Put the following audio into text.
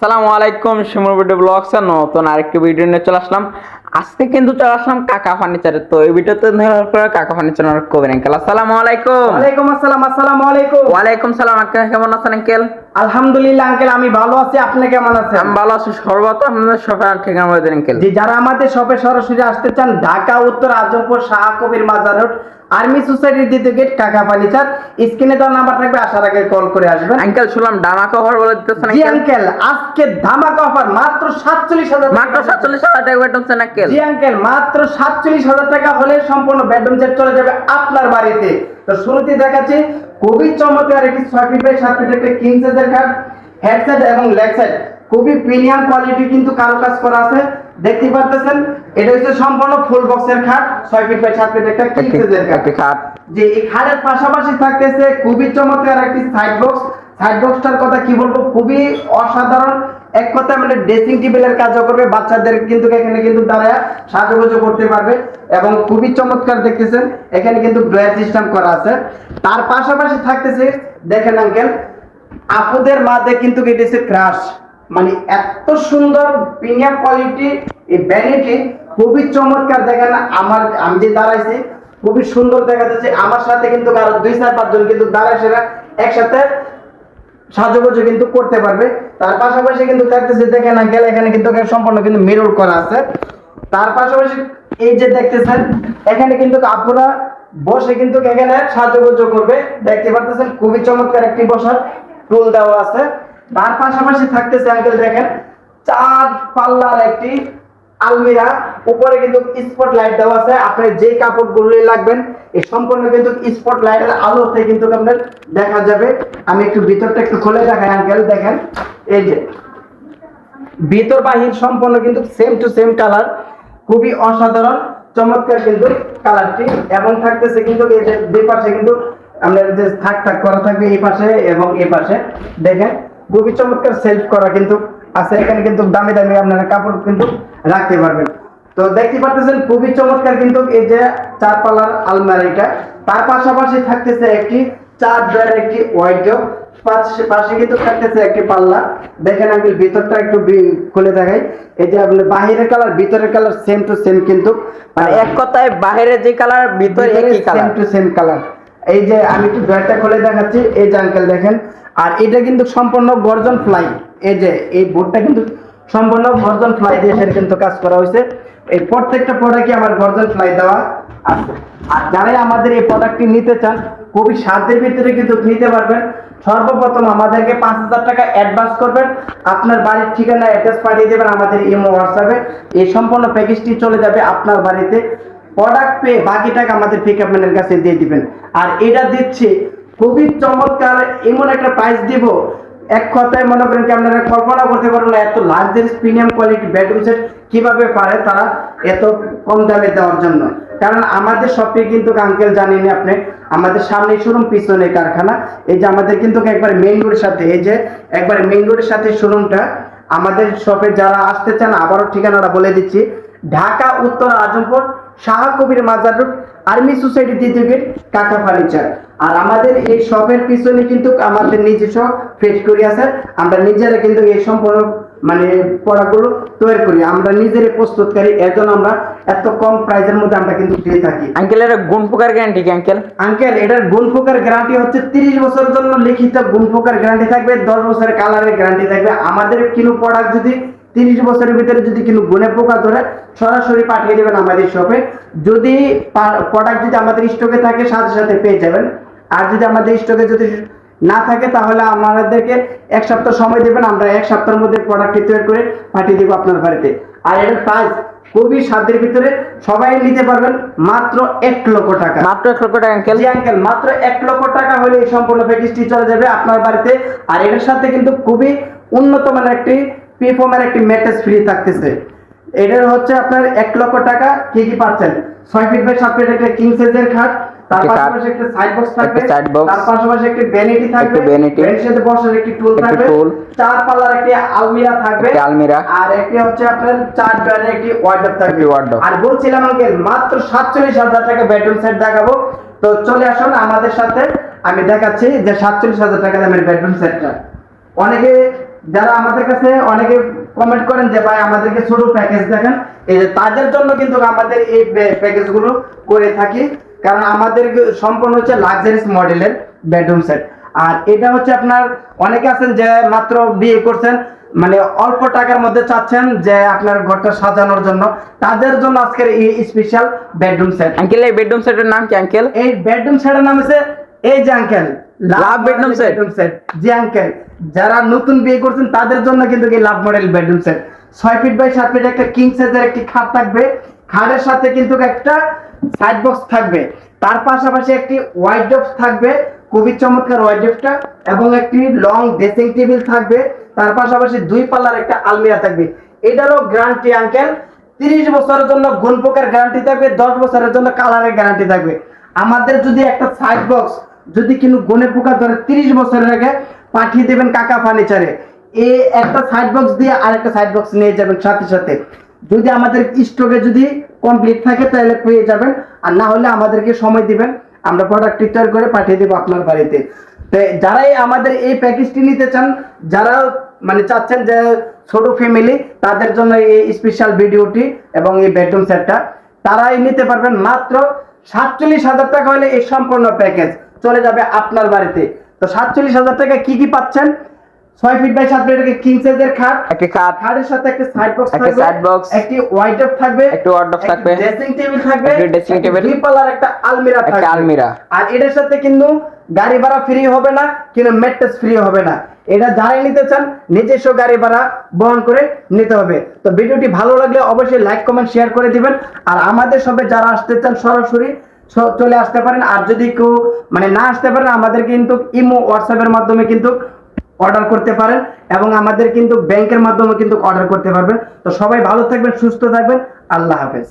আসসালামু আলাইকুম শিমুর video blogs এর নতুন আরেকটি ভিডিও নিয়ে চলে আসলাম। আজকে কিন্তু চলে আসলাম কাকা ফার্নিচারে তো এই ভিডিওতে ধরার পর কাকা ফার্নিচার অনেক কবেন আঙ্কেল আসসালামু আলাইকুম। ওয়ালাইকুম আসসালাম আসসালামু আলাইকুম। ওয়ালাইকুম সালাম আঙ্কেল কেমন আছেন আঙ্কেল? আলহামদুলিল্লাহ আঙ্কেল আমি ভালো আছি। আপনি কেমন আছেন? আমি ভালো আছি সর্বপ্রথম আপনাদের সবাই ঠিকানা বলে দিন আঙ্কেল। জি যারা আমাদের শপে সরাসরি আসতে চান ঢাকা উত্তর আজমপুর শাহ কবির মাজার রোড আর্মি সোসাইটির দ্বিতীয় গেট কাকা ফার্নিচার স্ক্রিনে দেওয়া নাম্বার থাকবে আসার আগে কল করে আসবেন। আঙ্কেল শুনলাম ডামা কভার বলে দিতেছেন জি আঙ্কেল। আজকে ধামাকা অফার মাত্র সাতচল্লিশ হাজার মাত্র সাতচল্লিশ হাজার টাকা বেতন আঙ্কেল। জি আঙ্কেল মাত্র সাতচল্লিশ হাজার টাকা হলে সম্পূর্ণ বেডরুম সেট চলে যাবে আপনার বাড়িতে। তো শুরুতে দেখাচ্ছি খুবই চমৎকার একটি ছয় ফিট বাই সাত ফিট একটা কিং সাইজের কাঠ হেডসেট এবং লেগ সাইড খুবই প্রিমিয়াম কোয়ালিটি কিন্তু কারুকাজ করা আছে। দেখতে পারতেছেন এটা হচ্ছে সম্পূর্ণ ফুল বক্সের খাট ছয় ফিট বাই সাত ফিট একটা খাট। যে এই খাটের পাশাপাশি থাকতেছে খুবই চমৎকার একটি সাইড বক্স সাইড বক্সটার কথা কি বলব? খুবই অসাধারণ। এক কথা মানে ড্রেসিং টেবিলের কাজও করবে বাচ্চাদের কিন্তু এখানে কিন্তু দাঁড়ায় সাজুগুজু করতে পারবে এবং খুবই চমৎকার দেখতেছেন এখানে কিন্তু ড্রয়ার সিস্টেম করা আছে। তার পাশাপাশি থাকতেছে দেখেন আঙ্কেল আপুদের মাঝে কিন্তু কেটেছে ক্রাশ মানে এত সুন্দর প্রিমিয়াম কোয়ালিটি এই ভ্যানিটি খুবই চমৎকার দেখেন, আমার, আমি যে দাঁড়াইছি, খুবই সুন্দর দেখা যাচ্ছে আমার সাথে কিন্তু আরও দুই চার পাঁচজন কিন্তু দাঁড়ায় একসাথে সাজুগুজু কিন্তু করতে পারবে। তার পাশাপাশি কিন্তু থাকতেছে দেখেন না গেলে এখানে কিন্তু সম্পূর্ণ কিন্তু করা আছে। তার পাশাপাশি এই যে দেখতেছেন, এখানে কিন্তু আপুরা বসে কিন্তু এখানে সাজুগুজু করবে। দেখতে পারতেছেন, খুবই চমৎকার একটি বসার টুল দেওয়া আছে। তার পাশাপাশি থাকতেছে, আঙ্কেল, দেখেন, চার পাল্লার একটি আলমিরা, উপরে কিন্তু স্পট লাইট দেওয়া আছে। আপনি যে কাপড়গুলি লাগবেন, এই সম্পূর্ণ কিন্তু স্পট লাইটের আলোতে কিন্তু আপনার দেখা যাবে। আমি একটু ভিতরটা একটু খুলে দেখাই আঙ্কেল দেখেন। এই যে, ভিতর বাহির সম্পূর্ণ কিন্তু সেম টু সেম কালার খুবই অসাধারণ, চমৎকার কিন্তু কালারটি এবং থাকতেছে কিন্তু এই যে দুই পাশে কিন্তু আপনার যে থাক থাক করা থাকবে এই পাশে এবং এই পাশে। দেখেন, খুবই চমৎকার সেলফ করা কিন্তু আছে এখানে কিন্তু দামি দামি আপনারা কাপড় কিন্তু রাখতে পারবেন। তো দেখতে খুবই চমৎকার কিন্তু এই যে চার আলমারিটা। তার পাশাপাশি থাকতেছে একটি চার ড্রয়ার একটি পাশে পাশে কিন্তু থাকতেছে একটি পাল্লা। দেখেন আমি ভিতরটা একটু খুলে দেখাই। এই যে আপনার বাহিরের কালার ভিতরের কালার সেম টু সেম কিন্তু। মানে এক কথায় বাইরে যে কালার ভিতরে একই সেম টু সেম কালার এই যে আমি একটু ড্রয়ারটা খুলে দেখাচ্ছি, এই যে আঙ্কেল দেখেন। আর এটা কিন্তু সম্পূর্ণ গর্জন ফ্লাই এই যে, এই বোর্ডটা কিন্তু সম্পূর্ণ গর্জন ফ্লাই দিয়ে কিন্তু কাজ করা হয়েছে। এই প্রত্যেকটা প্রোডাক্টই আমার গর্জন ফ্লাই দেওয়া আছে। আর যারাই আমাদের এই প্রোডাক্টটি নিতে চান, খুবই সাধ্যের ভিতরে কিন্তু নিতে পারবেন। সর্বপ্রথম আমাদেরকে পাঁচ হাজার টাকা অ্যাডভান্স করবেন। আপনার বাড়ির ঠিকানা অ্যাড্রেস পাঠিয়ে দেবেন আমাদের ইমো হোয়াটসঅ্যাপে এই সম্পূর্ণ প্যাকেজটি চলে যাবে আপনার বাড়িতে। প্রোডাক্ট পেয়ে বাকি টাকা আমাদের পিক ম্যানের কাছে দিয়ে দিবেন। আর এটা দিচ্ছে, খুবই চমৎকার, এমন একটা প্রাইস দিব। এক কথায় মনে করেন কি আপনারা কল্পনা করতে পারবেন না, এত luxurious premium quality bedroom set কীভাবে পারে তারা এত কম দামে দেওয়ার জন্য। কারণ আমাদের শপে কিন্তু আঙ্কেল জানেন আপনি, আমাদের সামনে শোরুম পিছনে কারখানা। এই যে আমাদের কিন্তু একবার মেইন রোডের সাথে, এই যে একবার মেইন রোডের সাথে শোরুমটা আমাদের শপে যারা আসতে চান, আবারও ঠিকানাটা বলে দিচ্ছি। ঢাকা, উত্তর, Azampur Shah Kabir Mazar road army society দ্বিতীয় গেট কাকা ফার্নিচার। আর আমাদের এই শপের পিছনে কিন্তু আমাদের নিজস্ব ফ্যাক্টরি আছে। আমরা নিজেরা কিন্তু এই সম্পূর্ণ মানে পড়াগুলো তৈরি করি। আমরা নিজেরাই প্রস্তুতকারী এর জন্য আমরা এত কম প্রাইসের মধ্যে আমরা কিন্তু দিয়ে থাকি। আঙ্কেল এর গুণ পোকার গ্যারান্টি কি আঙ্কেল? আঙ্কেল এটার গুণ পোকার গ্যারান্টি হচ্ছে তিরিশ বছরের জন্য লিখিত গুণ পোকার গ্যারান্টি থাকবে দশ বছরের কালারের গ্যারান্টি থাকবে। আমাদের কিনো প্রোডাক্ট যদি তিরিশ বছরের ভিতরে যদি কিনো গুণে পোকা ধরে সরাসরি পাঠিয়ে দেবেন আমাদের শপে যদি প্রোডাক্ট যদি আমাদের স্টকে থাকে সাথে সাথে পেয়ে যাবেন। আর যদি আমাদের স্টকে যদি না থাকে তাহলে আমাদেরকে এক সপ্তাহ সময় দেবেন আমরা এক সপ্তাহের মধ্যে প্রোডাক্টটি তৈরি করে পাঠিয়ে দেবো আপনার বাড়িতে। আর এটার প্রাইস খুবই সাধ্যের ভিতরে সবাই নিতে পারবেন মাত্র এক লক্ষ টাকা। মাত্র এক লক্ষ টাকা আঙ্কেল আঙ্কেল মাত্র এক লক্ষ টাকা হলে এই সম্পূর্ণ প্যাকেজটি চলে যাবে আপনার বাড়িতে। আর এর সাথে কিন্তু খুবই উন্নত মানের একটি পিফর্মের একটি ম্যাট্রেস ফ্রি থাকতেছে। এটার হচ্ছে আপনার এক লক্ষ টাকা কি কি পাচ্ছেন? ছয় ফিট বাই সাত ফিট একটা কিং সাইজের খাট তার একটি পাশাপাশি একটা সাইড বক্স থাকবে তার পাশাপাশি একটি ভ্যানিটি থাকবে ভ্যানিটির সাথে বসার একটি টুল থাকবে চার পাল্লার একটি আলমিরা থাকবে আলমিরা, আর একটি হচ্ছে আপনার চার ডয়ারের একটি ওয়ার্ডরোব থাকবে। wardrobe। আর বলছিলাম আঙ্কেল মাত্র সাতচল্লিশ হাজার টাকা বেডরুম সেট দেখাবো। তো চলে আসুন আমাদের সাথে আমি দেখাচ্ছি যে সাতচল্লিশ হাজার টাকা দামের বেডরুম সেটটা অনেকে যারা আমাদের কাছে অনেকে কমেন্ট করেন যে ভাই আমাদেরকে ছোট প্যাকেজ দেখেন। এই যে তাদের জন্য কিন্তু আমাদের এই প্যাকেজগুলো করে থাকি। কারণ আমাদের সম্পূর্ণ হচ্ছে লাক্সারিস মডেলের বেডরুম সেট আর এটা হচ্ছে আপনার অনেকে আছেন যে মাত্র বিয়ে করছেন মানে অল্প টাকার মধ্যে চাচ্ছেন যে আপনার ঘরটা সাজানোর জন্য। তাদের জন্য আজকের এই স্পেশাল বেডরুম সেট আঙ্কেল এই বেডরুম সেটের নাম কি আঙ্কেল এই বেডরুম সেটের নাম হচ্ছে এই যে আঙ্কেল set? বেডরুম সেট জি আঙ্কেল যারা নতুন বিয়ে করছেন তাদের জন্য কিন্তু এই লাভ মডেল বেডরুম সেট ছয় ফিট বাই সাত ফিট একটা কিং সাইজের একটি খাট থাকবে। খাটের সাথে কিন্তু একটা সাইড বক্স থাকবে। তার পাশাপাশি একটি ওয়াইড থাকবে। খুবই চমৎকার ওয়াইড এবং একটি লং ড্রেসিং টেবিল থাকবে। তার পাশাপাশি দুই পাল্লার একটা আলমিরা থাকবে। এটারও গ্যারান্টি আঙ্কেল তিরিশ বছরের জন্য গুণ গ্যারান্টি থাকবে দশ বছরের জন্য কালারের গ্যারান্টি থাকবে। আমাদের যদি একটা সাইড বক্স যদি কিন্তু গুণে পোকা ধরে তিরিশ বছরের আগে পাঠিয়ে দেবেন কাকা ফার্নিচারে এ। একটা সাইড বক্স দিয়ে আরেকটা সাইড বক্স নিয়ে যাবেন সাথে সাথে। যদি আমাদের স্টকে যদি কমপ্লিট থাকে তাহলে পেয়ে যাবেন। আর না হলে আমাদেরকে সময় দিবেন। আমরা প্রোডাক্ট তৈরি করে পাঠিয়ে দেবো আপনার বাড়িতে। তো যারাই আমাদের এই প্যাকেজটি নিতে চান, যারা মানে চাচ্ছেন যে ছোট ফ্যামিলি তাদের জন্য এই স্পেশাল ভিডিওটি এবং এই বেডরুম সেটটা তারাই নিতে পারবেন মাত্র সাতচল্লিশ হাজার টাকা হলে এই সম্পূর্ণ প্যাকেজ চলে যাবে আপনার বাড়িতে। তো সাতচল্লিশ হাজার টাকা কি কি পাচ্ছেন? ছয় ফিট বাই সাত ফিট কিং সাইজের খাট। একটি খাট। খাটের সাথে একটা সাইড বক্স একটা থাকবে। box, একটি ওয়াইড থাকবে। একটি থাকবে, ড্রেসিং টেবিল থাকবে। একটি দুই পাল্লার একটা আলমিরা একটা আলমিরা। আর এটার সাথে কিন্তু গাড়ি ভাড়া ফ্রি হবে না কিন্তু ম্যাট্রেস ফ্রি হবে না। এটা যারাই নিতে চান নিজস্ব গাড়ি ভাড়া বহন করে নিতে হবে। তো ভিডিওটি ভালো লাগলে অবশ্যই লাইক কমেন্ট শেয়ার করে দিবেন। আর আমাদের সবে যারা আসতে চান সরাসরি চলে আসতে পারেন। আর যদি কেউ মানে না আসতে পারেন, আমাদের কিন্তু ইমো হোয়াটসঅ্যাপের মাধ্যমে কিন্তু অর্ডার করতে পারেন এবং আমাদের কিন্তু ব্যাংকের মাধ্যমে কিন্তু অর্ডার করতে পারবেন। তো সবাই ভালো থাকবেন, সুস্থ থাকবেন। আল্লাহ হাফেজ।